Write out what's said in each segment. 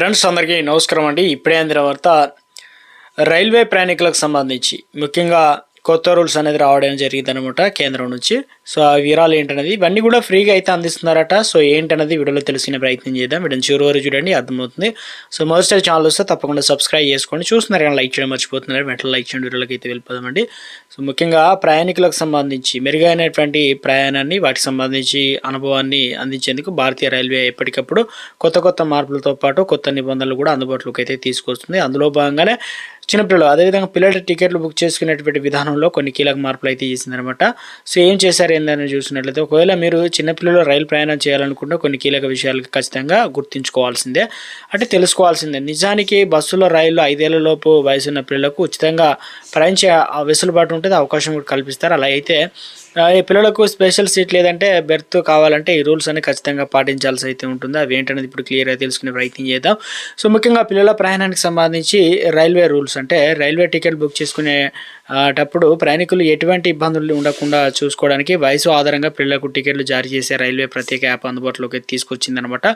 Friends అందరికీ నమస్కారం అండి. ఇప్పుడే అందిన వార్త రైల్వే ప్రయాణికులకు సంబంధించి. ముఖ్యంగా కొత్త రూల్స్ అనేది రావడం జరిగింది అనమాట కేంద్రం నుంచి. సో ఆ వివరాలు ఏంటనేది ఇవన్నీ కూడా ఫ్రీగా అయితే అందిస్తున్నారట. సో ఏంటనేది వీడియోలో తెలిసిన ప్రయత్నం చేద్దాం. వీడియో చివరి వరకు చూడండి అర్థమవుతుంది. సో మొదటి ఛానల్ వస్తే తప్పకుండా సబ్స్క్రైబ్ చేసుకోండి. చూస్తున్నారు కానీ లైక్ చేయడం మర్చిపోతున్నారు. వెంటనే లైక్ చేయండి. వీడియోలోకి అయితే వెళ్ళిపోదామండి. సో ముఖ్యంగా ప్రయాణికులకు సంబంధించి మెరుగైనటువంటి ప్రయాణాన్ని వాటికి సంబంధించి అనుభవాన్ని అందించేందుకు భారతీయ రైల్వే ఎప్పటికప్పుడు కొత్త కొత్త మార్పులతో పాటు కొత్త నిబంధనలు కూడా అందుబాటులోకి అయితే తీసుకొస్తుంది. అందులో భాగంగానే చిన్నపిల్లలు అదేవిధంగా పిల్లల టికెట్లు బుక్ చేసుకునేటువంటి విధానంలో కొన్ని కీలక మార్పులు అయితే చేసిందనమాట. సో ఏం చేశారు ఏందని చూసినట్లయితే ఒకవేళ మీరు చిన్నపిల్లలు రైలు ప్రయాణం చేయాలనుకుంటే కొన్ని కీలక విషయాలు ఖచ్చితంగా గుర్తుంచుకోవాల్సిందే. అంటే తెలుసుకోవాల్సిందే నిజానికి బస్సులో రైలు ఐదేళ్ళలోపు వయసున్న పిల్లలకు ఉచితంగా ప్రయాణించే ఆ వెసులుబాటు ఉంటుంది అవకాశం కూడా కల్పిస్తారు. అలా అయితే ఈ పిల్లలకు స్పెషల్ సీట్ లేదంటే బెర్త్ కావాలంటే ఈ రూల్స్ అన్ని ఖచ్చితంగా పాటించాల్సి అయితే ఉంటుంది. అవి ఏంటనేది ఇప్పుడు క్లియర్గా తెలుసుకునే ప్రయత్నం చేద్దాం. సో ముఖ్యంగా పిల్లల ప్రయాణానికి సంబంధించి రైల్వే రూల్స్ అంటే రైల్వే టికెట్ బుక్ చేసుకునే ఆ, ప్రయాణికులు ఎటువంటి ఇబ్బందులు ఉండకుండా చూసుకోవడానికి వయసు ఆధారంగా పిల్లలకు టికెట్లు జారీ చేసే రైల్వే ప్రత్యేక యాప్ అందుబాటులోకి తీసుకొచ్చిందనమాట.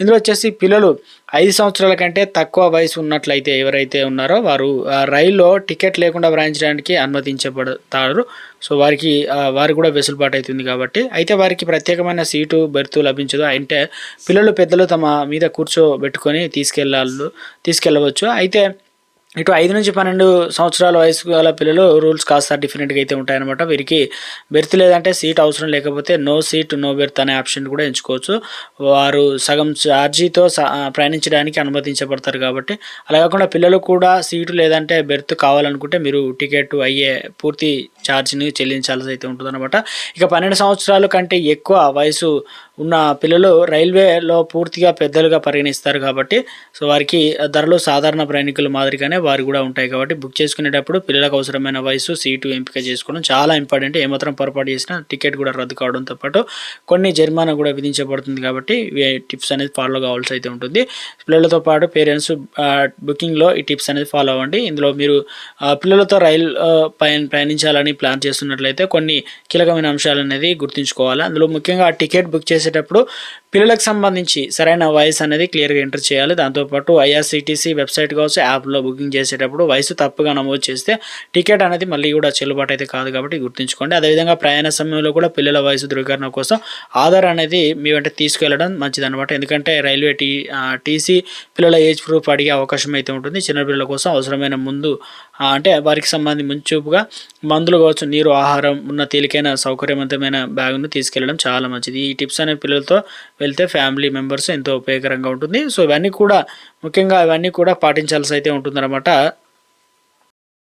ఇందులో వచ్చేసి పిల్లలు ఐదు సంవత్సరాల కంటే తక్కువ వయసు ఉన్నట్లయితే ఎవరైతే ఉన్నారో వారు ఆ, రైల్లో టికెట్ లేకుండా ప్రయాణించడానికి అనుమతించబడతారు. సో వారికి వారు కూడా వెసులుబాటు అవుతుంది కాబట్టి. అయితే వారికి ప్రత్యేకమైన సీటు బెర్తు లభించదు. అంటే పిల్లలు పెద్దలు తమ మీద కూర్చోబెట్టుకొని తీసుకెళ్ళాలి తీసుకెళ్ళవచ్చు. అయితే ఇటు ఐదు నుంచి పన్నెండు సంవత్సరాల వయసు గల పిల్లలు రూల్స్ కాస్త డిఫరెంట్గా అయితే ఉంటాయన్నమాట. వీరికి బెర్త్ లేదంటే సీట్ అవసరం లేకపోతే నో సీట్ నో బెర్త్ అనే ఆప్షన్ కూడా ఎంచుకోవచ్చు. వారు సగం ఛార్జీతో ప్రయాణించడానికి అనుమతించబడతారు కాబట్టి. అలా కాకుండా పిల్లలు కూడా సీటు లేదంటే బెర్త్ కావాలనుకుంటే మీరు టికెట్ అయ్యే పూర్తి ఛార్జ్ని చెల్లించాల్సి అయితే ఉంటుందన్నమాట. ఇక పన్నెండు సంవత్సరాల కంటే ఎక్కువ వయసు ఉన్న పిల్లలు రైల్వేలో పూర్తిగా పెద్దలుగా పరిగణిస్తారు కాబట్టి సో వారికి ధరలు సాధారణ ప్రయాణికుల మాదిరిగానే వారు కూడా ఉంటాయి కాబట్టి బుక్ చేసుకునేటప్పుడు పిల్లలకు అవసరమైన వయసు సీటు ఎంపిక చేసుకోవడం చాలా ఇంపార్టెంట్. ఏమాత్రం పొరపాటు చేసినా టికెట్ కూడా రద్దు కావడంతో పాటు కొన్ని జరిమానా కూడా విధించబడుతుంది కాబట్టి టిప్స్ అనేది ఫాలో కావాల్సి అయితే ఉంటుంది. పిల్లలతో పాటు పేరెంట్స్ బుకింగ్లో ఈ టిప్స్ అనేది ఫాలో అవ్వండి. ఇందులో మీరు పిల్లలతో రైలు ఆ, పయన ప్రయాణించాలని ప్లాన్ చేస్తున్నట్లయితే కొన్ని కీలకమైన అంశాలు అనేది గుర్తుంచుకోవాలి. అందులో ముఖ్యంగా టికెట్ బుక్ చేసే చేసేటప్పుడు పిల్లలకు సంబంధించి సరైన వయసు అనేది క్లియర్గా ఎంటర్ చేయాలి. దాంతోపాటు ఐఆర్సిటీసీ వెబ్సైట్ కావచ్చు యాప్లో బుకింగ్ చేసేటప్పుడు వయసు తప్పుగా నమోదు చేస్తే టికెట్ అనేది మళ్ళీ కూడా చెల్లుబాటు అయితే కాదు కాబట్టి గుర్తుంచుకోండి. అదేవిధంగా ప్రయాణ సమయంలో కూడా పిల్లల వయసు ధృవీకరణ కోసం ఆధార్ అనేది మీ వెంట తీసుకెళ్ళడం మంచిది అనమాట ఎందుకంటే రైల్వే టీ టీసీ పిల్లల ఏజ్ ప్రూఫ్ అడిగే అవకాశం అయితే ఉంటుంది. చిన్నపిల్లల కోసం అవసరమైన ముందు అంటే వారికి సంబంధించి ముంచూపుగా మందులు కావచ్చు నీరు ఆహారం ఉన్న తేలికైన సౌకర్యవంతమైన బ్యాగ్ను తీసుకెళ్ళడం చాలా మంచిది. ఈ టిప్స్ అనే పిల్లలతో వెళ్తే ఫ్యామిలీ మెంబర్స్ ఎంతో ఉపయోగకరంగా ఉంటుంది. సో ఇవన్నీ కూడా ముఖ్యంగా ఇవన్నీ కూడా పాటించాల్సి అయితే ఉంటుందన్నమాట.